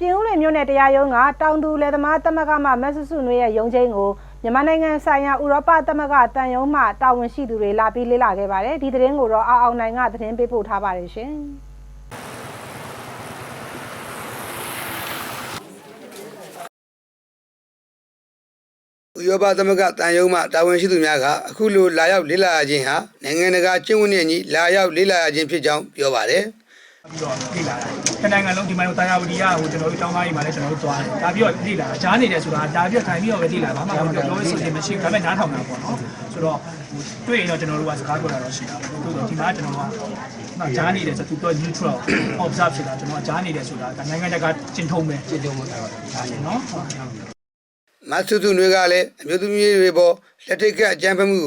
ပြည်ဦးလွင်မြို့နယ်တရားရုံးကတောင်သူလယ်သမားသမဂ္ဂမှမဆဆုနွေရဲ့ရုံးချင်းကိုမြန်မာနိုင်ငံဆိုင်ရာဥရောပသမဂ္ဂတန်ယုံမှတာဝန်ရှိသူတွေလာပြီးလေ့လာခဲ့ပါတယ်ဒီသတင်းကိုတော့အောင်အောင်နိုင်ကသတင်းပေးပို့ထားပါတယ်ရှင်ဥရောပသမဂ္ဂတန်ယုံမှတာဝန်ရှိသူများကအခုလိုလာရောက်လေ့လာရခြင်းဟာနိုင်ငံတကာကျင့်ဝတ်နဲ့အညီလာရောက်လေ့လာရခြင်းဖြစ်ကြောင်းပြောပါတယ် ပြီးတော့လေ့လာတာခဏနိုင်ငံလုံးဒီမိုင်တာယာဝတီကဟိုကျွန်တော်တို့တောင်းသားကြီးမှာလည်းကျွန်တော်တို့သွားတယ်ဒါပြီးတော့လေ့လာတာကြားနေတယ်ဆိုတာဒါပြီးတော့ထိုင်ပြီးတော့ပဲလေ့လာဘာမှမပြောလို့ဆိုရင်မရှိဘူးဒါပေမဲ့နားထောင်တာပေါ့နော်ဆိုတော့တွေ့ရင်တော့ကျွန်တော်တို့ကစကားပြောတာတော့ရှိတာပေါ့တိုးတော့ဒီမှာကျွန်တော်ကကြားနေတယ်ဆိုသူတော့ neutral observe ဖြစ်တာကျွန်တော်ကြားနေတယ်ဆိုတာဒါနိုင်ငံတကာကျင့်ထုံးပဲကျင့်ထုံးပဲဒါရှင်နော် မဆုသူတွေကလည်းအမျိုးသမီးတွေပေါ်လက်ထိတ်ကအကြမ်းဖက်မှု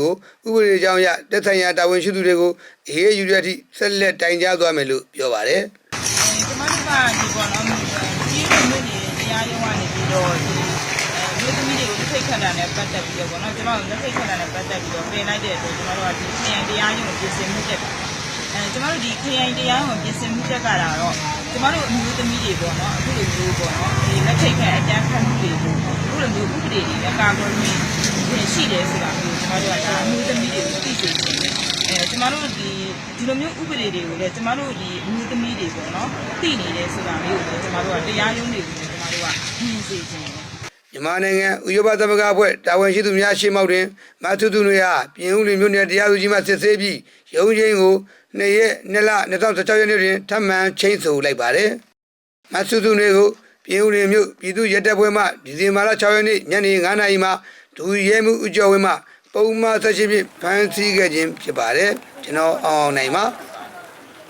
ကိုဥပဒေကြောင်းအရတက်ဆိုင်ရာတာဝန်ရှိသူတွေကိုအေးအေးယူရတဲ့အထိဆက်လက်တိုင်ကြားသွားမယ်လို့ပြောပါတယ်ကျမတို့ကဒီပေါ့နော်ကြီးရုံမြို့နယ်တရားရုံးကနေပြီးတော့ဒီမြို့သမီးတွေကိုလက်ထိတ်ခတ်တာနဲ့ပတ်သက်ပြီးတော့ပေါ့နော်ကျမတို့လက်ထိတ်ခတ်တာနဲ့ပတ်သက်ပြီးတော့ပြင်လိုက်တဲ့အတွက်ကျမတို့ကဒီခရိုင်တရားရုံးကိုပြင်ဆင်မှုတက်တာအဲကျမတို့ဒီခရိုင်တရားရုံးကိုပြင်ဆင်မှုတက်ကြတာတော့ကျမတို့အမျိုးသမီးတွေပေါ့နော်အခုလိုမျိုးပေါ့နော်ဒီလက်ထိတ်ခတ်အကြမ်းဖက်မှုတွေကိုအ ခုလိုမျိုးဥပဒေတွေနဲ့ကာကွယ်မှုရှိတယ်ဆိုတာမျိုးကျမတို့ကဒါအမျိုးသမီးတွေကိုသိစေချင်တယ်အဲကျမတို့ဒီဒီလိုမျိုးဥပဒေတွေကိုလည်းကျမတို့ဒီအမျိုးသမီးတွေပေါ့နော်သိနေတယ်ဆိုတာမျိုးကိုလည်းကျမတို့ကတရားရုံးတွေကိုလည်းကျမတို့ကမြင်စေချင်တယ်မြန်မာနိုင်ငံဥရောပသမဂ္ဂအဖွဲ့တာဝန်ရှိသူများရှေ့မှောက်တွင်မဆုသူတွေကပြင်ဦးလွင်မြို့နယ်တရားသူကြီးမှစစ်ဆေးပြီးရုံးချင်းကို2ရက်2လ2016ရက်နေ့တွင်ထပ်မံချိန်ဆလိုက်ပါတယ်မဆုသူတွေကို ပြင်ဦးလွင်မြို့ပြည်သူ့ရဲတပ်ဖွဲ့မှဒီဇင်ဘာလ6ရက်နေ့ညနေ9:00နာရီမှဒူရဲမှုဦးကျော်ဝင်းမှပုံမှန်ဆက်ရှိဖြင့်ဖမ်းဆီးခဲ့ခြင်းဖြစ်ပါတယ်ကျွန်တော်အောင်အောင်နိုင်ပါ